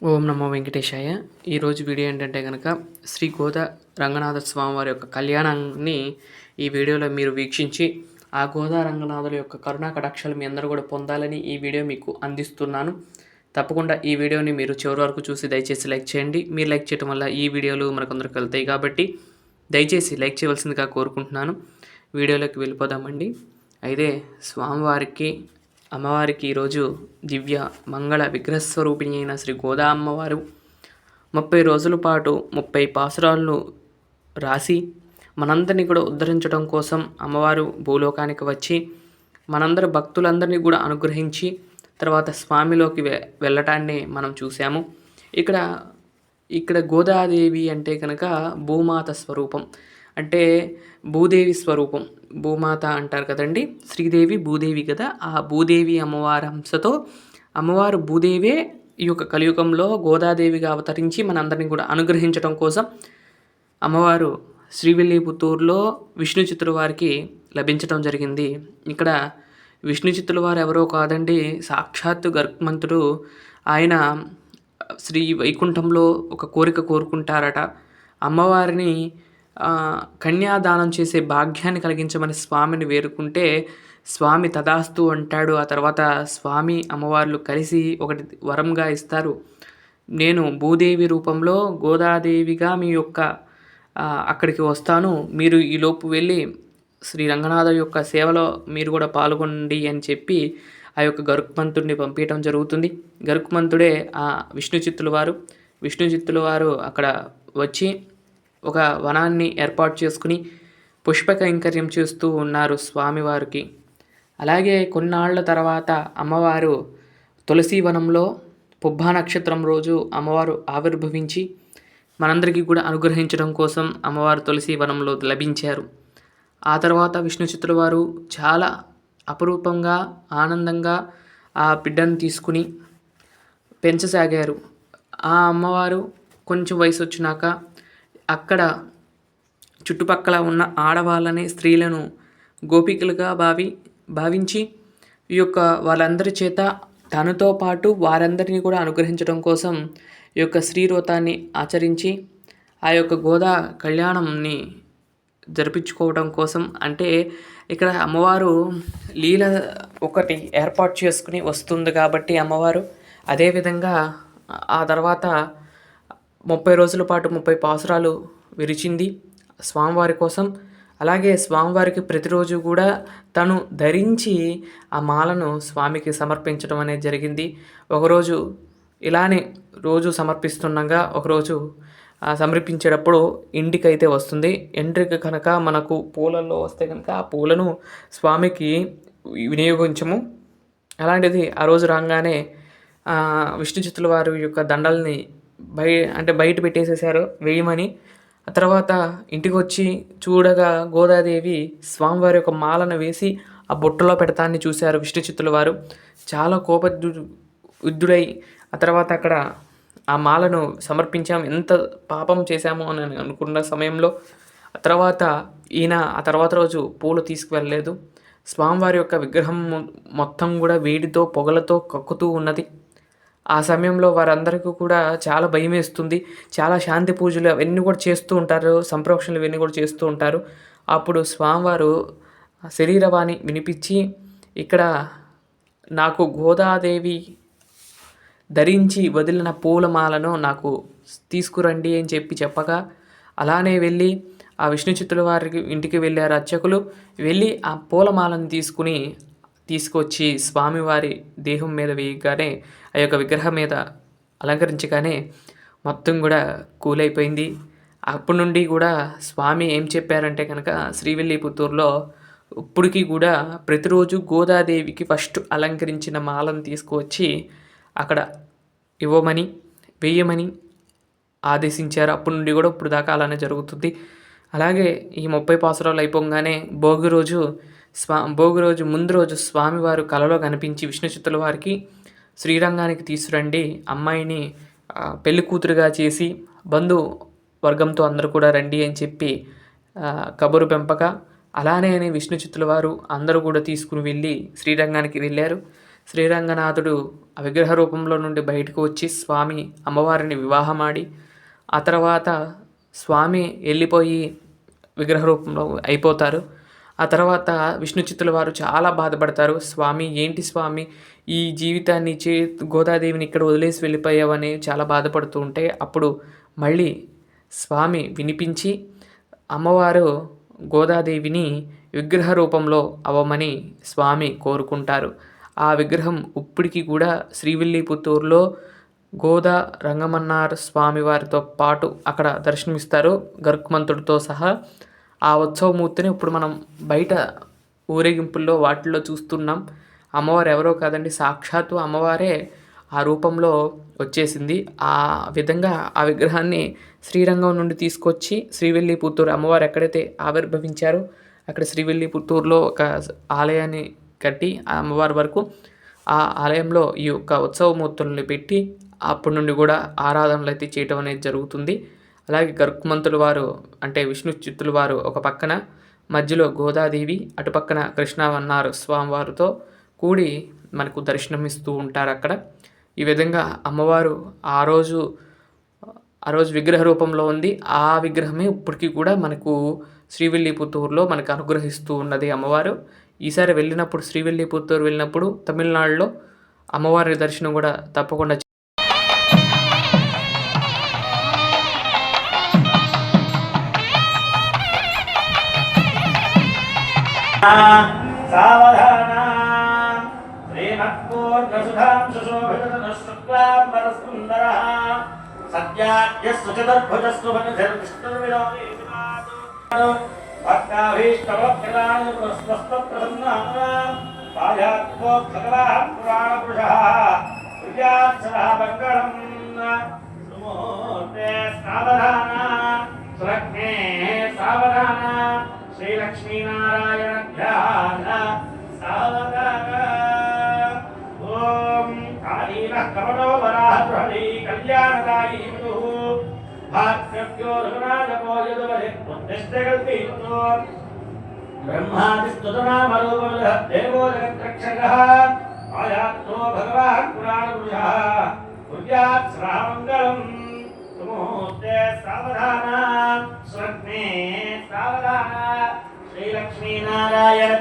ఓం నమో వెంకటేశాయ. ఈరోజు వీడియో ఏంటంటే కనుక శ్రీ గోదా రంగనాథ స్వామి వారి యొక్క కళ్యాణాన్ని ఈ వీడియోలో మీరు వీక్షించి ఆ గోదా రంగనాథుల యొక్క కరుణా కటాక్షాలు మీ అందరూ కూడా పొందాలని ఈ వీడియో మీకు అందిస్తున్నాను. తప్పకుండా ఈ వీడియోని మీరు చివరి వరకు చూసి దయచేసి లైక్ చేయండి. మీరు లైక్ చేయడం వల్ల ఈ వీడియోలు మనకందరికి వెళ్తాయి కాబట్టి దయచేసి లైక్ చేయవలసిందిగా కోరుకుంటున్నాను. వీడియోలోకి వెళ్ళిపోదామండి. అయితే స్వామివారికి అమ్మవారికి ఈరోజు దివ్య మంగళ విగ్రహస్వరూపిణి అయిన శ్రీ గోదా అమ్మవారు ముప్పై రోజుల పాటు ముప్పై పాసురాలను రాసి మనందరినీ కూడా ఉద్ధరించడం కోసం అమ్మవారు భూలోకానికి వచ్చి మనందరి భక్తులందరినీ కూడా అనుగ్రహించి తర్వాత స్వామిలోకి వె వెళ్ళటాన్ని మనం చూసాము ఇక్కడ ఇక్కడ గోదాదేవి అంటే కనుక భూమాత స్వరూపం. అంటే భూదేవి స్వరూపం భూమాత అంటారు కదండి. శ్రీదేవి భూదేవి కదా. ఆ భూదేవి అమ్మవారి అంశతో అమ్మవారు భూదేవే ఈ యొక్క కలియుగంలో గోదాదేవిగా అవతరించి మనందరినీ కూడా అనుగ్రహించడం కోసం అమ్మవారు శ్రీవిల్లిపుత్తూరులో విష్ణు చిత్రుల వారికి లభించడం జరిగింది. ఇక్కడ విష్ణు చిత్రుల వారు ఎవరో కాదండి సాక్షాత్తు గర్భమంతుడు. ఆయన శ్రీ వైకుంఠంలో ఒక కోరిక కోరుకుంటారట. అమ్మవారిని కన్యాదానం చేసే భాగ్యాన్ని కలిగించమని స్వామిని వేరుకుంటే స్వామి తదాస్తు అంటాడు. ఆ తర్వాత స్వామి అమ్మవార్లు కలిసి ఒకటి వరంగా ఇస్తారు. నేను భూదేవి రూపంలో గోదాదేవిగా మీ యొక్క అక్కడికి వస్తాను. మీరు ఈలోపు వెళ్ళి శ్రీ రంగనాథ యొక్క సేవలో మీరు కూడా పాల్గొనండి అని చెప్పి ఆ యొక్క గరుక్మంతుడిని పంపించడం జరుగుతుంది. గరుక్మంతుడే ఆ విష్ణు చిత్తుల వారు. విష్ణు చిత్తుల వారు అక్కడ వచ్చి ఒక వనాన్ని ఏర్పాటు చేసుకుని పుష్ప కైంకర్యం చేస్తూ ఉన్నారు స్వామివారికి. అలాగే కొన్నాళ్ళ తర్వాత అమ్మవారు తులసి వనంలో పుబ్బా నక్షత్రం రోజు అమ్మవారు ఆవిర్భవించి మనందరికీ కూడా అనుగ్రహించడం కోసం అమ్మవారు తులసి వనంలో లభించారు. ఆ తర్వాత విష్ణు చిత్రుల వారు చాలా అపురూపంగా ఆనందంగా ఆ బిడ్డను తీసుకుని పెంచసాగారు. ఆ అమ్మవారు కొంచెం వయసు వచ్చినాక అక్కడ చుట్టుపక్కల ఉన్న ఆడవాళ్ళని స్త్రీలను గోపికలుగా భావి భావించి ఈ యొక్క వాళ్ళందరి చేత తనతో పాటు వారందరినీ కూడా అనుగ్రహించడం కోసం ఈ యొక్క శ్రీరోతాన్ని ఆచరించి ఆ యొక్క గోదా కళ్యాణంని జరిపించుకోవడం కోసం అంటే ఇక్కడ అమ్మవారు లీల ఒకటి ఏర్పాటు చేసుకుని వస్తుంది కాబట్టి అమ్మవారు అదేవిధంగా ఆ తర్వాత ముప్పై రోజుల పాటు ముప్పై పాసురాలు విరిచింది స్వామివారి కోసం. అలాగే స్వామివారికి ప్రతిరోజు కూడా తను ధరించి ఆ మాలను స్వామికి సమర్పించడం అనేది జరిగింది. ఒకరోజు ఇలానే రోజు సమర్పిస్తుండగా ఒకరోజు సమర్పించేటప్పుడు ఇంటికైతే వస్తుంది. ఎంట్రీకి కనుక మనకు పూలల్లో వస్తే కనుక ఆ పూలను స్వామికి వినియోగించము. అలాంటిది ఆ రోజు రాగానే విష్ణు చిత్తుల వారి యొక్క దండల్ని బయ అంటే బయట పెట్టేసేసారు వేయమని. ఆ తర్వాత ఇంటికి వచ్చి చూడగా గోదాదేవి స్వామివారి యొక్క మాలను వేసి ఆ బుట్టలో పెడతాన్ని చూశారు విష్ణుచిత్తుల వారు. చాలా కోపద్దు ఉద్దుడై ఆ తర్వాత అక్కడ ఆ మాలను సమర్పించాము ఎంత పాపం చేశాము అని అనుకున్న సమయంలో ఆ తర్వాత ఈయన ఆ తర్వాత రోజు పూలు తీసుకువెళ్ళలేదు. స్వామివారి యొక్క విగ్రహం మొత్తం కూడా వేడితో పొగలతో కక్కుతూ ఉన్నది. ఆ సమయంలో వారందరికీ కూడా చాలా భయం వేస్తుంది చాలా శాంతి పూజలు అవన్నీ కూడా చేస్తూ ఉంటారు. సంప్రోక్షణలు ఇవన్నీ కూడా చేస్తూ ఉంటారు. అప్పుడు స్వామివారు శరీరవాణి వినిపించి ఇక్కడ నాకు గోదాదేవి ధరించి వదిలిన పూలమాలను నాకు తీసుకురండి అని చెప్పి చెప్పగా అలానే వెళ్ళి ఆ విష్ణు చిత్తుల వారికి ఇంటికి వెళ్ళారు అర్చకులు వెళ్ళి ఆ పూలమాలను తీసుకుని తీసుకొచ్చి స్వామివారి దేహం మీద వేయగానే ఆ యొక్క విగ్రహం మీద అలంకరించగానే మొత్తం కూడా కూలైపోయింది. అప్పటి నుండి కూడా స్వామి ఏం చెప్పారంటే కనుక శ్రీవిల్లిపుత్తూరులో ఇప్పటికీ కూడా ప్రతిరోజు గోదాదేవికి ఫస్ట్ అలంకరించిన మాలను తీసుకువచ్చి అక్కడ ఇవ్వమని వేయమని ఆదేశించారు. అప్పటి నుండి కూడా ఇప్పుడు దాకా అలానే జరుగుతుంది. అలాగే ఈ ముప్పై పాసురాలు అయిపోగానే భోగి రోజు స్వా భోగి రోజు ముందు రోజు స్వామివారు కలలో కనిపించి విష్ణు చిత్తుల వారికి శ్రీరంగానికి తీసురండి అమ్మాయిని పెళ్ళి కూతురుగా చేసి బంధు వర్గంతో అందరూ కూడా రండి అని చెప్పి కబురు పెంపక. అలానే అని విష్ణు చిత్తుల వారు అందరూ కూడా తీసుకుని వెళ్ళి శ్రీరంగానికి వెళ్ళారు. శ్రీరంగనాథుడు ఆ విగ్రహ రూపంలో నుండి బయటకు వచ్చి స్వామి అమ్మవారిని వివాహమాడి ఆ తర్వాత స్వామి వెళ్ళిపోయి విగ్రహ రూపంలో అయిపోతారు. ఆ తర్వాత విష్ణు చిత్తుల వారు చాలా బాధపడతారు. స్వామి ఏంటి స్వామి? ఈ జీవితాన్ని చే గోదాదేవిని ఇక్కడ వదిలేసి వెళ్ళిపోయావని చాలా బాధపడుతూ ఉంటే అప్పుడు మళ్ళీ స్వామి వినిపించి అమ్మవారు గోదాదేవిని విగ్రహ రూపంలో అవ్వమని స్వామి కోరుకుంటారు. ఆ విగ్రహం ఇప్పటికీ కూడా శ్రీవిల్లిపుత్తూరులో గోదా రంగమన్నార్ స్వామి వారితో పాటు అక్కడ దర్శనమిస్తారు. గరుక్మంతుడితో సహా ఆ ఉత్సవమూర్తిని ఇప్పుడు మనం బయట ఊరేగింపుల్లో వాటిల్లో చూస్తున్నాం. అమ్మవారు ఎవరో కాదండి సాక్షాత్తు అమ్మవారే ఆ రూపంలో వచ్చేసింది. ఆ విధంగా ఆ విగ్రహాన్ని శ్రీరంగం నుండి తీసుకొచ్చి శ్రీవిల్లిపుత్తూరు అమ్మవారు ఎక్కడైతే ఆవిర్భవించారో అక్కడ శ్రీవిల్లిపుత్తూరులో ఒక ఆలయాన్ని కట్టి ఆ అమ్మవారి వరకు ఆ ఆలయంలో ఈ యొక్క ఉత్సవమూర్తుల్ని పెట్టి అప్పటి నుండి కూడా ఆరాధనలు అయితే చేయటం అనేది జరుగుతుంది. అలాగే గరుక్మంతుల వారు అంటే విష్ణు చిత్తుల వారు ఒక పక్కన మధ్యలో గోదాదేవి అటుపక్కన కృష్ణవన్నారు స్వామివారితో కూడి మనకు దర్శనమిస్తూ ఉంటారు అక్కడ. ఈ విధంగా అమ్మవారు ఆ రోజు ఆ రోజు విగ్రహ రూపంలో ఉంది. ఆ విగ్రహమే ఇప్పటికీ కూడా మనకు శ్రీవిల్లిపుత్తూరులో మనకు అనుగ్రహిస్తూ ఉన్నది అమ్మవారు. ఈసారి వెళ్ళినప్పుడు శ్రీవిల్లిపుత్తూరు వెళ్ళినప్పుడు తమిళనాడులో అమ్మవారి దర్శనం కూడా తప్పకుండా సావధానా. శ్రీమత్పూర్ణసుధాం సుశోభితనుశుక్లాంబరసుందరः సత్యాద్యస్సు చతుర్భుజస్సు విష్ణుర్విలోకీనాథు భక్తాభీష్టవక్రాణి ప్రసన్నానాం పాయాత్మో భగవాన్ పురాణపురుషः. ప్రియాత్సరः మంగళం సుమూర్తే సావధానా. సురగ్నే సావధానా. శ్రీలక్ష్మీనారాయణ బృహదీ కళ్యాణదాయీ విదుః భాగ్యవ్యో రఘునాథకో యదువరే ఉద్దిష్టకల్పీతో బ్రహ్మాదిస్తుతనామరూపమిదః దేవో జగత్రక్షకः ఆయాత్తో భగవాన్ పురాణపురుషः కుర్యాత్ శ్రామంగళం సుముహూర్తే సావధాన స్వగ్నే సావధాన శ్రీలక్ష్మీనారాయణ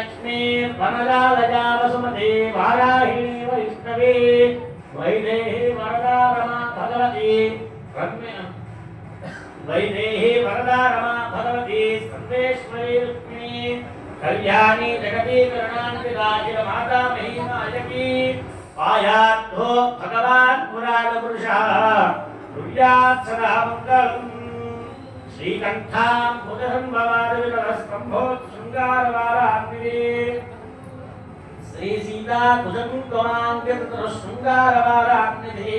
लक्ष्मी वनदा लजा वसुमते वाराही वैष्णवी, वैदेही वरदा रमा भगवती वैदेही वरदा रमा भगवती संदेश्वरी लक्ष्मी, कल्याणी जगती करुणान्तिराजिर माता मही मायकी आयाद्धो भगवान् पुराणपुरुषः तुर्यात् सदा मङ्गलम् श्रीकण्ठाम् मुदहन् भवादविलस्तम्भोत् బుధన్వాద విరవ స్తంభో శృంగారవారాన్విదే శ్రీ సీతా కుజంకమాంత్యతర శృంగారవారాన్నిధి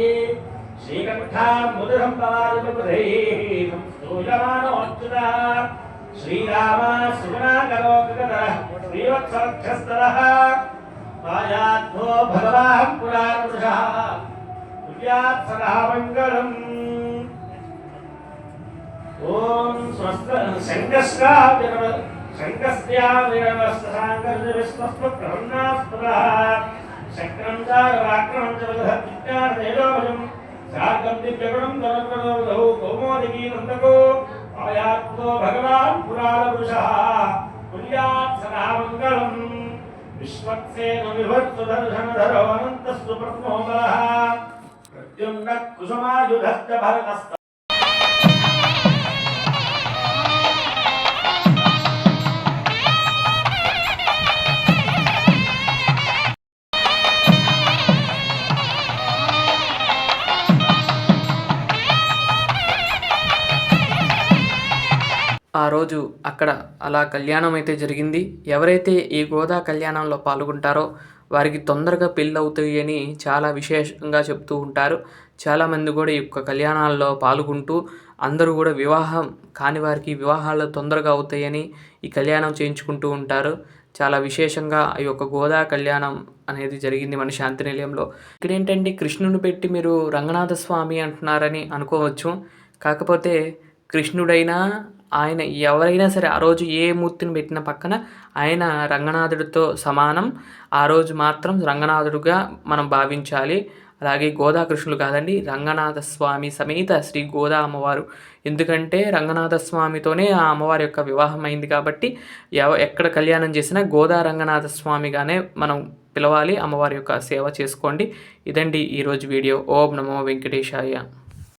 శ్రీకంఠాం ముదరం పవాదిపృథైః స్తూయమానోచ్యుత శ్రీరామ సుగుణాకరోగత శ్రీవత్సవక్షస్తరः పాయాత్మో భగవాన్ పురాణపురుషः. కుర్యాత్ సదా మంగళం ఓం దివ్యగుణం ధనుర్వదౌ కౌమోదికీ నందకో ఆయాత్తో భగవాన్ పురాణపురుషः. కుర్యాత్ సదా మంగళం విశ్వక్సేన ప్రత్యున్న కుసుమాయుధస్త భరతస్త ఆ రోజు అక్కడ అలా కళ్యాణం అయితే జరిగింది. ఎవరైతే ఈ గోదా కళ్యాణంలో పాల్గొంటారో వారికి తొందరగా పెళ్ళి అవుతాయి అని చాలా విశేషంగా చెప్తూ ఉంటారు. చాలామంది కూడా ఈ యొక్క కళ్యాణాల్లో పాల్గొంటూ అందరూ కూడా వివాహం కాని వారికి వివాహాలు తొందరగా అవుతాయని ఈ కళ్యాణం చేయించుకుంటూ ఉంటారు. చాలా విశేషంగా ఈ యొక్క గోదా కళ్యాణం అనేది జరిగింది మన శాంతి నిలయంలో ఇక్కడ ఏంటంటే కృష్ణుని పెట్టి మీరు రంగనాథ స్వామి అంటున్నారని అనుకోవచ్చు. కాకపోతే కృష్ణుడైనా ఆయన ఎవరైనా సరే ఆ రోజు ఏ మూర్తిని పెట్టిన పక్కన ఆయన రంగనాథుడితో సమానం. ఆ రోజు మాత్రం రంగనాథుడుగా మనం భావించాలి. అలాగే గోదాకృష్ణులు కాదండి రంగనాథ స్వామి సమేత శ్రీ గోదా అమ్మవారు. ఎందుకంటే రంగనాథ స్వామితోనే ఆ అమ్మవారి యొక్క వివాహం అయింది కాబట్టి ఎవ ఎక్కడ కళ్యాణం చేసినా గోదా రంగనాథ స్వామిగానే మనం పిలవాలి అమ్మవారి యొక్క సేవ చేసుకోండి. ఇదండి ఈరోజు వీడియో. ఓం నమో వెంకటేశాయ.